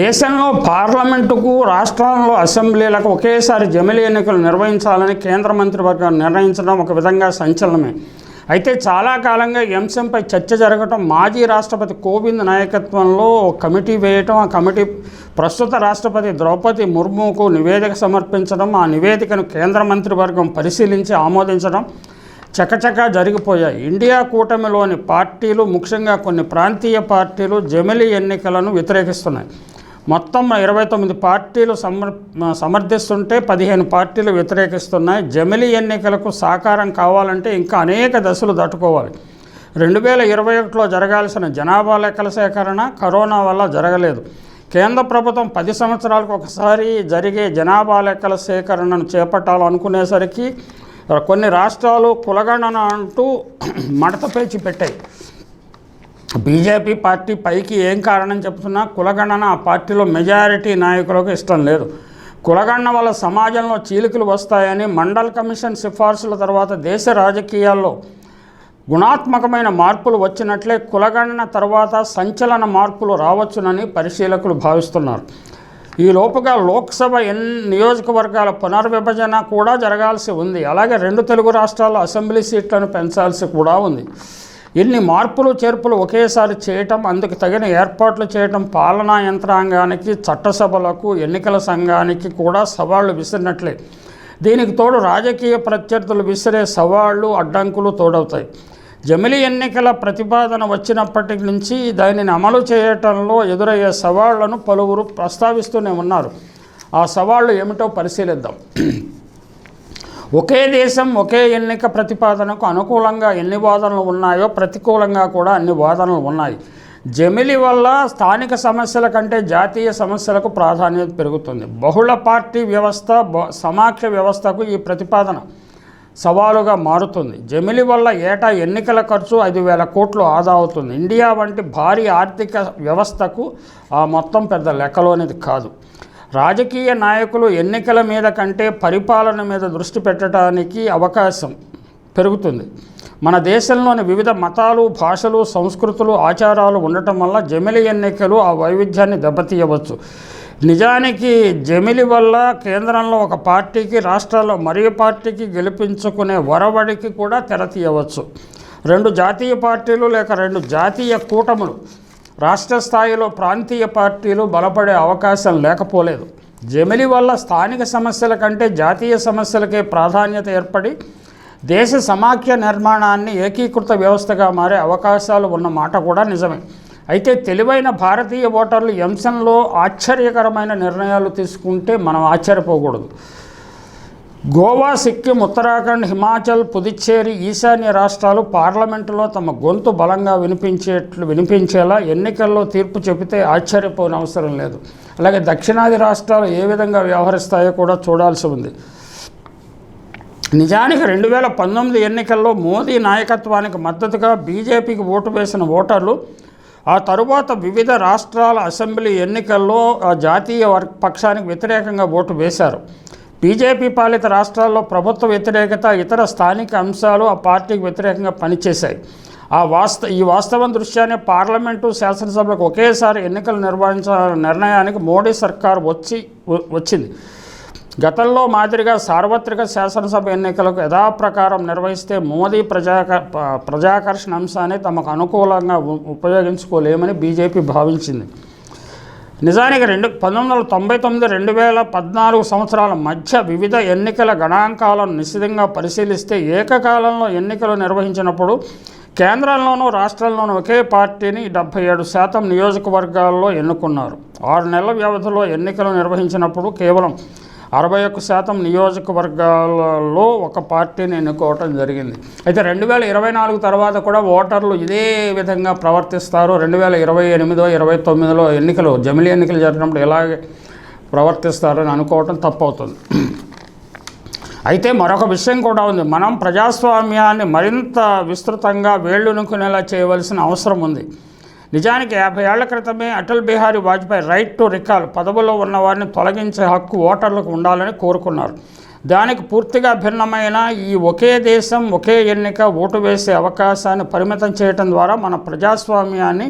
దేశంలో పార్లమెంటుకు రాష్ట్రాల్లో అసెంబ్లీలకు ఒకేసారి జమిలి ఎన్నికలు నిర్వహించాలని కేంద్ర మంత్రివర్గం నిర్ణయించడం ఒక విధంగా సంచలనమే. అయితే చాలా కాలంగా అంశంపై చర్చ జరగటం మాజీ రాష్ట్రపతి కోవింద్ నాయకత్వంలో కమిటీ వేయటం ఆ కమిటీ ప్రస్తుత రాష్ట్రపతి ద్రౌపది ముర్ముకు నివేదిక సమర్పించడం ఆ నివేదికను కేంద్ర మంత్రివర్గం పరిశీలించి ఆమోదించడం చకచకా జరిగిపోయాయి. ఇండియా కూటమిలోని పార్టీలు ముఖ్యంగా కొన్ని ప్రాంతీయ పార్టీలు జమిలి ఎన్నికలను వ్యతిరేకిస్తున్నాయి. మొత్తం ఇరవై తొమ్మిది పార్టీలు సమర్ సమర్థిస్తుంటే పదిహేను పార్టీలు వ్యతిరేకిస్తున్నాయి. జమిలీ ఎన్నికలకు సాకారం కావాలంటే ఇంకా అనేక దశలు దాటుకోవాలి. రెండు వేల ఇరవై ఒకటిలో జరగాల్సిన జనాభా లెక్కల సేకరణ కరోనా వల్ల జరగలేదు. కేంద్ర ప్రభుత్వం పది సంవత్సరాలకు ఒకసారి జరిగే జనాభా లెక్కల సేకరణను చేపట్టాలనుకునేసరికి కొన్ని రాష్ట్రాలు కులగణన అంటూ మడత పేచి పెట్టాయి బీజేపీ పార్టీ పైకి ఏం కారణం చెప్తున్నా కులగణన ఆ పార్టీలో మెజారిటీ నాయకులకు ఇష్టం లేదు. కులగణన వల్ల సమాజంలో చీలికలు వస్తాయని మండల్ కమిషన్ సిఫార్సుల తర్వాత దేశ రాజకీయాల్లో గుణాత్మకమైన మార్పులు వచ్చినట్లే కులగణన తర్వాత సంచలన మార్పులు రావచ్చునని పరిశీలకులు భావిస్తున్నారు. ఈ లోపుగా లోక్సభ ఎన్ నియోజకవర్గాల పునర్విభజన కూడా జరగాల్సి ఉంది. అలాగే రెండు తెలుగు రాష్ట్రాల్లో అసెంబ్లీ సీట్లను పెంచాల్సి కూడా ఉంది. ఇన్ని మార్పులు చేర్పులు ఒకేసారి చేయటం అందుకు తగిన ఏర్పాట్లు చేయటం పాలనా యంత్రాంగానికి చట్టసభలకు ఎన్నికల సంఘానికి కూడా సవాళ్ళు విసిరినట్లే. దీనికి తోడు రాజకీయ ప్రత్యర్థులు విసిరే సవాళ్ళు అడ్డంకులు తోడవుతాయి. జమిలి ఎన్నికల ప్రతిపాదన వచ్చినప్పటి నుంచి దానిని అమలు చేయటంలో ఎదురయ్యే సవాళ్ళను పలువురు ప్రస్తావిస్తూనే ఉన్నారు. ఆ సవాళ్ళు ఏమిటో పరిశీలిద్దాం. ఒకే దేశం ఒకే ఎన్నిక ప్రతిపాదనకు అనుకూలంగా ఎన్ని వాదనలు ఉన్నాయో ప్రతికూలంగా కూడా అన్ని వాదనలు ఉన్నాయి. జమిలి వల్ల స్థానిక సమస్యల కంటే జాతీయ సమస్యలకు ప్రాధాన్యత పెరుగుతుంది. బహుళ పార్టీ వ్యవస్థ బ- సమాఖ్య వ్యవస్థకు ఈ ప్రతిపాదన సవాలుగా మారుతుంది. జమిలి వల్ల ఏటా ఎన్నికల ఖర్చు ఐదు వేల కోట్లు ఆదా అవుతుంది. ఇండియా వంటి భారీ ఆర్థిక వ్యవస్థకు ఆ మొత్తం పెద్ద లెక్కలోనిది కాదు. రాజకీయ నాయకులు ఎన్నికల మీద కంటే పరిపాలన మీద దృష్టి పెట్టడానికి అవకాశం పెరుగుతుంది. మన దేశంలోని వివిధ మతాలు భాషలు సంస్కృతులు ఆచారాలు ఉండటం వల్ల జమిలి ఎన్నికలు ఆ వైవిధ్యాన్ని దెబ్బతీయవచ్చు. నిజానికి జమిలి వల్ల కేంద్రంలో ఒక పార్టీకి రాష్ట్రాల్లో మరో పార్టీకి గెలిపించుకునే వరవడికి కూడా తెరతీయవచ్చు రెండు జాతీయ పార్టీలు లేక రెండు జాతీయ కూటములు రాష్ట్ర స్థాయిలో ప్రాంతీయ పార్టీలు బలపడే అవకాశం లేకపోలేదు. జమిలి వల్ల స్థానిక సమస్యల కంటే జాతీయ సమస్యలకే ప్రాధాన్యత ఏర్పడి దేశ సమాఖ్య నిర్మాణాన్ని ఏకీకృత వ్యవస్థగా మారే అవకాశాలు ఉన్న మాట కూడా నిజమే. అయితే తెలివైన భారతీయ ఓటర్లు ఈ ఆశ్చర్యకరమైన నిర్ణయాలు తీసుకుంటే మనం ఆశ్చర్యపోకూడదు. గోవా సిక్కిం ఉత్తరాఖండ్ హిమాచల్ పుదుచ్చేరి ఈశాన్య రాష్ట్రాలు పార్లమెంటులో తమ గొంతు బలంగా వినిపించేట్లు వినిపించేలా ఎన్నికల్లో తీర్పు చెబితే ఆశ్చర్యపోని అవసరం లేదు. అలాగే దక్షిణాది రాష్ట్రాలు ఏ విధంగా వ్యవహరిస్తాయో కూడా చూడాల్సి ఉంది. నిజానికి రెండు వేల పంతొమ్మిది ఎన్నికల్లో మోదీ నాయకత్వానికి మద్దతుగా బీజేపీకి ఓటు వేసిన ఓటర్లు ఆ తరువాత వివిధ రాష్ట్రాల అసెంబ్లీ ఎన్నికల్లో ఆ జాతీయ పక్షానికి వ్యతిరేకంగా ఓటు వేశారు. బీజేపీ పాలిత రాష్ట్రాల్లో ప్రభుత్వ వ్యతిరేకత ఇతర స్థానిక అంశాలు ఆ పార్టీకి వ్యతిరేకంగా పనిచేశాయి. ఆ వాస్త ఈ వాస్తవం దృష్ట్యానే పార్లమెంటు శాసనసభలకు ఒకేసారి ఎన్నికలు నిర్వహించాలనే నిర్ణయానికి మోడీ సర్కార్ వచ్చి వచ్చింది. గతంలో మాదిరిగా సార్వత్రిక శాసనసభ ఎన్నికలకు యథాప్రకారం నిర్వహిస్తే మోదీ ప్రజాక ప్రజాకర్షణ అంశాన్ని తమకు అనుకూలంగా ఉపయోగించుకోలేమని బీజేపీ భావించింది. నిజానికి రెండు పంతొమ్మిది వందల తొంభై తొమ్మిది రెండు వేల పద్నాలుగు సంవత్సరాల మధ్య వివిధ ఎన్నికల గణాంకాలను నిశితంగా పరిశీలిస్తే ఏకకాలంలో ఎన్నికలు నిర్వహించినప్పుడు కేంద్రంలోనూ రాష్ట్రంలోనూ ఒకే పార్టీని డెబ్బై ఏడు శాతం నియోజకవర్గాల్లో ఎన్నుకున్నారు. ఆరు నెలల వ్యవధిలో ఎన్నికలు నిర్వహించినప్పుడు కేవలం అరవై ఒక్క శాతం నియోజకవర్గాలలో ఒక పార్టీని ఎన్నుకోవటం జరిగింది. అయితే రెండు వేల ఇరవై నాలుగు తర్వాత కూడా ఓటర్లు ఇదే విధంగా ప్రవర్తిస్తారు. రెండు వేల ఇరవై ఎనిమిదో ఇరవై తొమ్మిదిలో ఎన్నికలు జమిలి ఎన్నికలు జరిగినప్పుడు ఎలాగే ప్రవర్తిస్తారని అనుకోవటం తప్పవుతుంది. అయితే మరొక విషయం కూడా ఉంది. మనం ప్రజాస్వామ్యాన్ని మరింత విస్తృతంగా వేళ్ళునుకునేలా చేయవలసిన అవసరం ఉంది. నిజానికి యాభై ఏళ్ళ క్రితమే Atal Bihari Vajpayee right to recall పదవుల్లో ఉన్న వారిని తొలగించే హక్కు ఓటర్లకు ఉండాలని కోరుకున్నారు. దానికి పూర్తిగా భిన్నమైన ఈ ఒకే దేశం ఒకే ఎన్నిక ఓటు వేసే అవకాశాన్ని పరిమితం చేయటం ద్వారా మన ప్రజాస్వామ్యాన్ని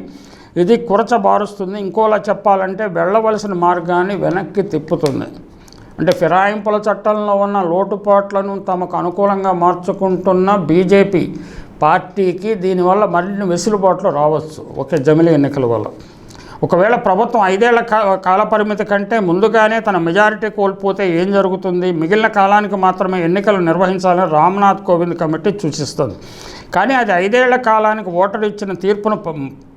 ఇది కురచబారుస్తుంది. ఇంకోలా చెప్పాలంటే వెళ్ళవలసిన మార్గాన్ని వెనక్కి తిప్పుతుంది. అంటే ఫిరాయింపుల చట్టంలో ఉన్న లోటుపాట్లను తమకు అనుకూలంగా మార్చుకుంటున్న బీజేపీ పార్టీకి దీనివల్ల మరిన్ని వెసులుబాట్లు రావచ్చు ఒకే జమిలి ఎన్నికల వల్ల. ఒకవేళ ప్రభుత్వం ఐదేళ్ళ కా కాలపరిమితి కంటే ముందుగానే తన మెజారిటీ కోల్పోతే ఏం జరుగుతుంది? మిగిలిన కాలానికి మాత్రమే ఎన్నికలు నిర్వహించాలని రామ్నాథ్ కోవింద్ కమిటీ సూచిస్తుంది. కానీ అది ఐదేళ్ళ కాలానికి ఓటరు ఇచ్చిన తీర్పును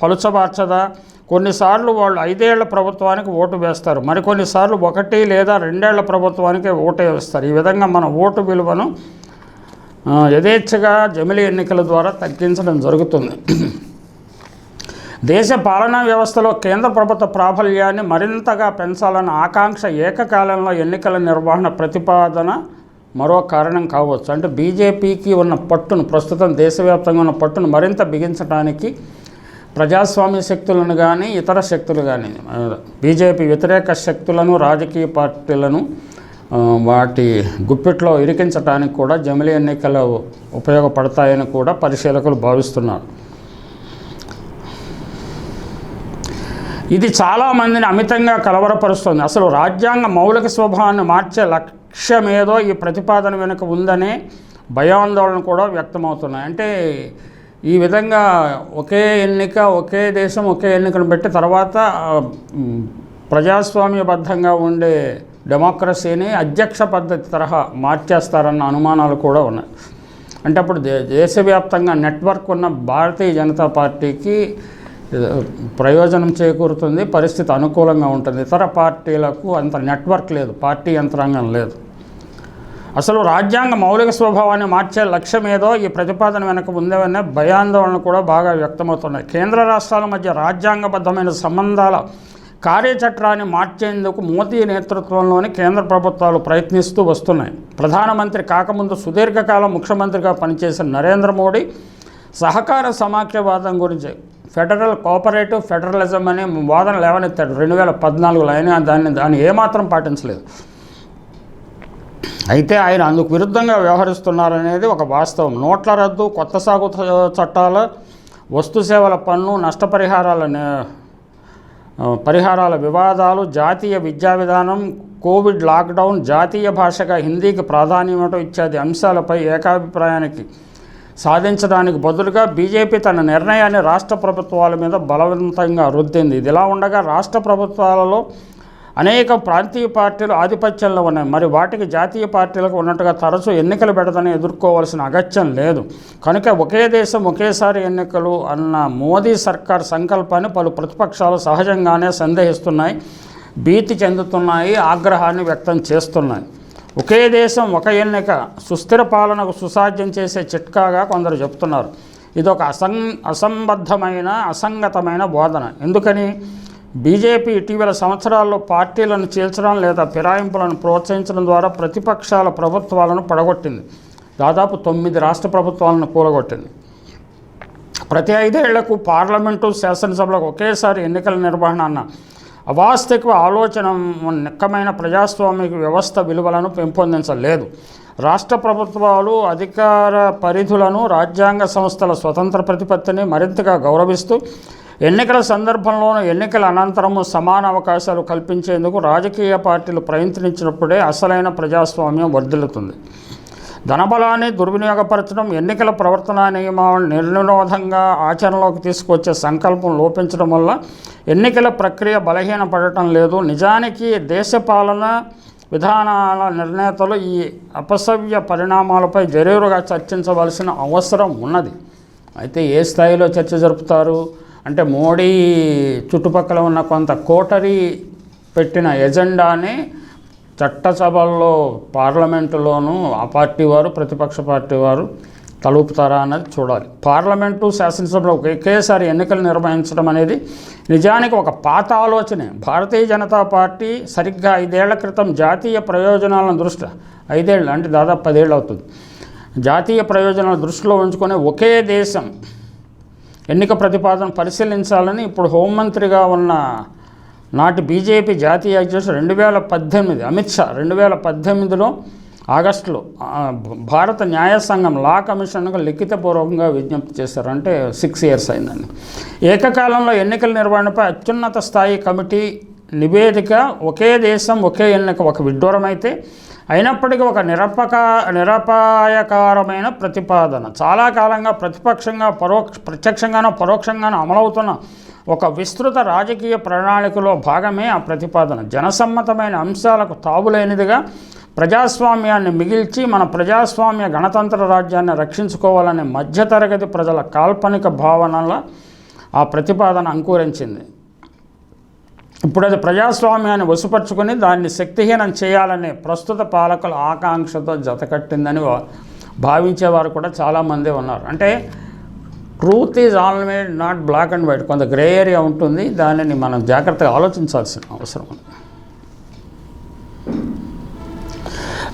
పలుచబార్చదా? కొన్నిసార్లు వాళ్ళు ఐదేళ్ళ ప్రభుత్వానికి ఓటు వేస్తారు. మరికొన్నిసార్లు ఒకటి లేదా రెండేళ్ళ ప్రభుత్వానికి ఓటు వేస్తారు. ఈ విధంగా మన ఓటు విలువను యథేచ్ఛగా జమిలి ఎన్నికల ద్వారా తగ్గించడం జరుగుతుంది. దేశ పాలనా వ్యవస్థలో కేంద్ర ప్రభుత్వ ప్రాబల్యాన్ని మరింతగా పెంచాలన్న ఆకాంక్ష ఏకకాలంలో ఎన్నికల నిర్వహణ ప్రతిపాదన మరో కారణం కావచ్చు. అంటే బీజేపీకి ఉన్న పట్టును ప్రస్తుతం దేశవ్యాప్తంగా ఉన్న పట్టును మరింత బిగించడానికి ప్రజాస్వామ్య శక్తులను కానీ ఇతర శక్తులు కానీ బీజేపీ వ్యతిరేక శక్తులను రాజకీయ పార్టీలను వాటి గుప్పిట్లో ఇరికించడానికి కూడా జమిలి ఎన్నికలు ఉపయోగపడతాయని కూడా పరిశీలకులు భావిస్తున్నారు. ఇది చాలామందిని అమితంగా కలవరపరుస్తుంది. అసలు రాజ్యాంగ మౌలిక స్వభావాన్ని మార్చే లక్ష్యమేదో ఈ ప్రతిపాదన వెనుక ఉందనే భయాందోళన కూడా వ్యక్తమవుతున్నాయి. అంటే ఈ విధంగా ఒకే ఎన్నిక ఒకే దేశం ఒకే ఎన్నికను పెట్టి తర్వాత ప్రజాస్వామ్యబద్ధంగా ఉండే డెమోక్రసీని అధ్యక్ష పద్ధతి తరహా మార్చేస్తారన్న అనుమానాలు కూడా ఉన్నాయి. అంటే అప్పుడు దే దేశవ్యాప్తంగా నెట్వర్క్ ఉన్న భారతీయ జనతా పార్టీకి ప్రయోజనం చేకూరుతుంది పరిస్థితి అనుకూలంగా ఉంటుంది. ఇతర పార్టీలకు అంత నెట్వర్క్ లేదు పార్టీ యంత్రాంగం లేదు. అసలు రాజ్యాంగ మౌలిక స్వభావాన్ని మార్చే లక్ష్యం ఏదో ఈ ప్రతిపాదన వెనక ఉందేవనే భయాందోళన కూడా బాగా వ్యక్తమవుతున్నాయి. కేంద్ర రాష్ట్రాల మధ్య రాజ్యాంగబద్ధమైన సంబంధాల కార్యచట్రాన్ని మార్చేందుకు మోదీ నేతృత్వంలోని కేంద్ర ప్రభుత్వాలు ప్రయత్నిస్తూ వస్తున్నాయి. ప్రధానమంత్రి కాకముందు సుదీర్ఘకాలం ముఖ్యమంత్రిగా పనిచేసిన నరేంద్ర మోడీ సహకార సమాఖ్యవాదం గురించి ఫెడరల్ కోఆపరేటివ్ ఫెడరలిజం అనే వాదన లేవనెత్తాడు. రెండు వేల పద్నాలుగులో ఆయన దాన్ని దాన్ని ఏమాత్రం పాటించలేదు. అయితే ఆయన అందుకు విరుద్ధంగా వ్యవహరిస్తున్నారనేది ఒక వాస్తవం. నోట్ల రద్దు కొత్త సాగు చట్టాలు చట్టాల వస్తు సేవల పన్ను నష్టపరిహారాల పరిహారాల వివాదాలు జాతీయ విద్యా విధానం కోవిడ్ లాక్డౌన్ జాతీయ భాషగా హిందీకి ప్రాధాన్యత ఇత్యాది అంశాలపై ఏకాభిప్రాయానికి సాధించడానికి బదులుగా బీజేపీ తన నిర్ణయాన్ని రాష్ట్ర ప్రభుత్వాల మీద బలవంతంగా రుద్దింది. ఇదిలా ఉండగా రాష్ట్ర ప్రభుత్వాలలో అనేక ప్రాంతీయ పార్టీలు ఆధిపత్యంలో ఉన్నాయి. మరి వాటికి జాతీయ పార్టీలకు ఉన్నట్టుగా తరచూ ఎన్నికలు పెడదని ఎదుర్కోవాల్సిన అగత్యం లేదు. కనుక ఒకే దేశం ఒకేసారి ఎన్నికలు అన్న మోదీ సర్కార్ సంకల్పాన్ని పలు ప్రతిపక్షాలు సహజంగానే సందేహిస్తున్నాయి. భీతి చెందుతున్నాయి ఆగ్రహాన్ని వ్యక్తం చేస్తున్నాయి. ఒకే దేశం ఒక ఎన్నిక సుస్థిర పాలనకు సుసాధ్యం చేసే చిట్కాగా కొందరు చెప్తున్నారు. ఇది ఒక అసం అసంబద్ధమైన అసంగతమైన బోధన. ఎందుకని? బీజేపీ ఇటీవల సంవత్సరాల్లో పార్టీలను చీల్చడం లేదా ఫిరాయింపులను ప్రోత్సహించడం ద్వారా ప్రతిపక్షాల ప్రభుత్వాలను పడగొట్టింది. దాదాపు తొమ్మిది రాష్ట్ర ప్రభుత్వాలను కూలగొట్టింది. ప్రతి ఐదేళ్ళకు పార్లమెంటు శాసనసభలకు ఒకేసారి ఎన్నికల నిర్వహణ అన్న అవాస్తవిక ఆలోచన నిక్కమైన ప్రజాస్వామిక వ్యవస్థ విలువలను పెంపొందించలేదు. రాష్ట్ర ప్రభుత్వాలు అధికార పరిధులను రాజ్యాంగ సంస్థల స్వతంత్ర ప్రతిపత్తిని మరింతగా గౌరవిస్తూ ఎన్నికల సందర్భంలోనూ ఎన్నికల అనంతరము సమాన అవకాశాలు కల్పించేందుకు రాజకీయ పార్టీలు ప్రయత్నించినప్పుడే అసలైన ప్రజాస్వామ్యం వర్ధిల్లుతుంది. ధనబలాన్ని దుర్వినియోగపరచడం ఎన్నికల ప్రవర్తన నియమాలను నిర్నిరోధంగా ఆచరణలోకి తీసుకొచ్చే సంకల్పం లోపించడం వల్ల ఎన్నికల ప్రక్రియ బలహీనపడటం లేదు. నిజానికి దేశ పాలన విధానాల నిర్ణేతలు ఈ అపసవ్య పరిణామాలపై జరూరుగా చర్చించవలసిన అవసరం ఉన్నది. అయితే ఏ స్థాయిలో చర్చ జరుపుతారు? అంటే మోడీ చుట్టుపక్కల ఉన్న కొంత కోటరీ పెట్టిన ఎజెండాని చట్టసభల్లో పార్లమెంటులోనూ ఆ పార్టీ వారు ప్రతిపక్ష పార్టీ వారు తలుపుతారా అన్నది చూడాలి. పార్లమెంటు శాసనసభలో ఒకేసారి ఎన్నికలు నిర్వహించడం అనేది నిజానికి ఒక పాత ఆలోచనే. భారతీయ జనతా పార్టీ సరిగ్గా ఐదేళ్ళ క్రితం జాతీయ ప్రయోజనాలను దృష్టి ఐదేళ్ళు అంటే దాదాపు పదేళ్ళు అవుతుంది. జాతీయ ప్రయోజనాల దృష్టిలో ఉంచుకొని ఒకే దేశం ఎన్నిక ప్రతిపాదన పరిశీలించాలని ఇప్పుడు హోంమంత్రిగా ఉన్న నాటి బీజేపీ జాతీయ అధ్యక్షుడు రెండు వేల పద్దెనిమిది అమిత్ షా రెండు వేల పద్దెనిమిదిలో ఆగస్టులో భారత న్యాయ సంఘం లా కమిషన్కు లిఖితపూర్వకంగా విజ్ఞప్తి చేశారు అంటే సిక్స్ ఇయర్స్ అయిందండి. ఏకకాలంలో ఎన్నికల నిర్వహణపై అత్యున్నత స్థాయి కమిటీ నివేదిక ఒకే దేశం ఒకే ఎన్నిక ఒక విడ్డూరమైతే అయినప్పటికీ ఒక నిరపక నిరపాయకారమైన ప్రతిపాదన. చాలా కాలంగా ప్రతిపక్షంగా పరోక్ష ప్రత్యక్షంగానో పరోక్షంగానో అమలవుతున్న ఒక విస్తృత రాజకీయ ప్రణాళికలో భాగమే ఆ ప్రతిపాదన. జనసమ్మతమైన అంశాలకు తావులేనిదిగా ప్రజాస్వామ్యాన్ని మిగిల్చి మన ప్రజాస్వామ్య గణతంత్ర రాజ్యాన్ని రక్షించుకోవాలనే మధ్యతరగతి ప్రజల కాల్పనిక భావనల ఆ ప్రతిపాదన అంకురించింది. ఇప్పుడు అది ప్రజాస్వామ్యాన్ని వసుపరుచుకొని దాన్ని శక్తిహీనం చేయాలనే ప్రస్తుత పాలకుల ఆకాంక్షతో జతకట్టిందని భావించేవారు కూడా చాలామంది ఉన్నారు. అంటే truth is always not black and white కొంత గ్రే ఏరియా ఉంటుంది. దానిని మనం జాగ్రత్తగా ఆలోచించాల్సిన అవసరం ఉంది.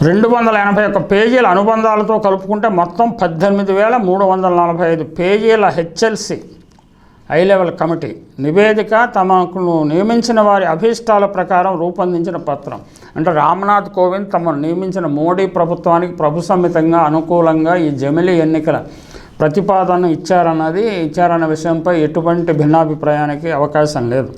రెండు వందల ఎనభై ఒక్క పేజీల అనుబంధాలతో కలుపుకుంటే మొత్తం పద్దెనిమిది వేల మూడు వందల నలభై ఐదు పేజీల హెచ్ఎల్సి హై లెవెల్ కమిటీ. నివేదిక తమకు నియమించిన వారి అభీష్టాల ప్రకారం రూపొందించిన పత్రం. అంటే రామ్నాథ్ కోవింద్ తమను నియమించిన మోడీ ప్రభుత్వానికి ప్రభు సమ్మితంగా అనుకూలంగా ఈ జమిలీ ఎన్నికల ప్రతిపాదన ఇచ్చారన్నది ఇచ్చారన్న విషయంపై ఎటువంటి భిన్నాభిప్రాయానికి అవకాశం లేదు.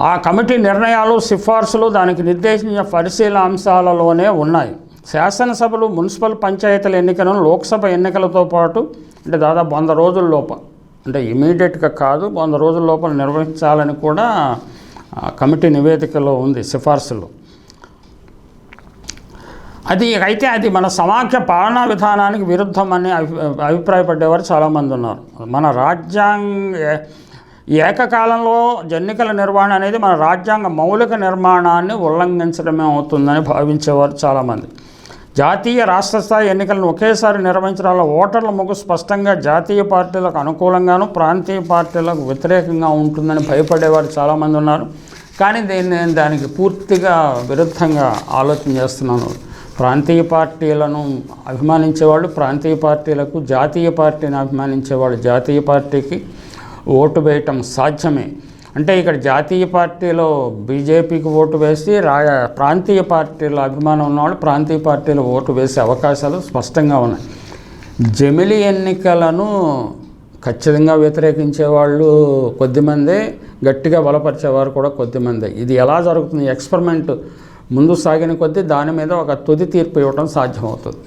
ఆ కమిటీ నిర్ణయాలు సిఫార్సులు దానికి నిర్దేశించిన పరిశీలన అంశాలలోనే ఉన్నాయి. శాసనసభలు మున్సిపల్ పంచాయతీల ఎన్నికలను లోక్సభ ఎన్నికలతో పాటు అంటే దాదాపు వంద రోజుల అంటే ఇమీడియట్గా కాదు వంద రోజుల లోపల నిర్వహించాలని కూడా కమిటీ నివేదికలో ఉంది సిఫార్సులు. అది అయితే అది మన సమాఖ్య పాలనా విధానానికి విరుద్ధం అని అభి అభిప్రాయపడేవారు చాలామంది ఉన్నారు. మన రాజ్యాంగ ఏకకాలంలో ఎన్నికల నిర్వహణ అనేది మన రాజ్యాంగ మౌలిక నిర్మాణాన్ని ఉల్లంఘించడమే అవుతుందని భావించేవారు చాలామంది. జాతీయ రాష్ట్ర స్థాయి ఎన్నికలను ఒకేసారి నిర్వహించడంలో ఓటర్ల మొగ్గు స్పష్టంగా జాతీయ పార్టీలకు అనుకూలంగాను ప్రాంతీయ పార్టీలకు వ్యతిరేకంగా ఉంటుందని భయపడేవారు చాలామంది ఉన్నారు. కానీ దీన్ని నేను దానికి పూర్తిగా విరుద్ధంగా ఆలోచన చేస్తున్నాను. ప్రాంతీయ పార్టీలను అభిమానించేవాళ్ళు ప్రాంతీయ పార్టీలకు జాతీయ పార్టీని అభిమానించేవాళ్ళు జాతీయ పార్టీకి ఓటు వేయటం సాధ్యమే. అంటే ఇక్కడ జాతీయ పార్టీలో బీజేపీకి ఓటు వేసి రా ప్రాంతీయ పార్టీలో అభిమానం ఉన్నవాళ్ళు ప్రాంతీయ పార్టీలో ఓటు వేసే అవకాశాలు స్పష్టంగా ఉన్నాయి. జమిలి ఎన్నికలను ఖచ్చితంగా వ్యతిరేకించే వాళ్ళు కొద్దిమందే గట్టిగా బలపరిచేవారు కూడా కొద్దిమందే. ఇది ఎలా జరుగుతుంది? ఎక్స్పెరిమెంట్ ముందు సాగిన కొద్దీ దాని మీద ఒక తుది తీర్పు ఇవ్వడం సాధ్యమవుతుంది.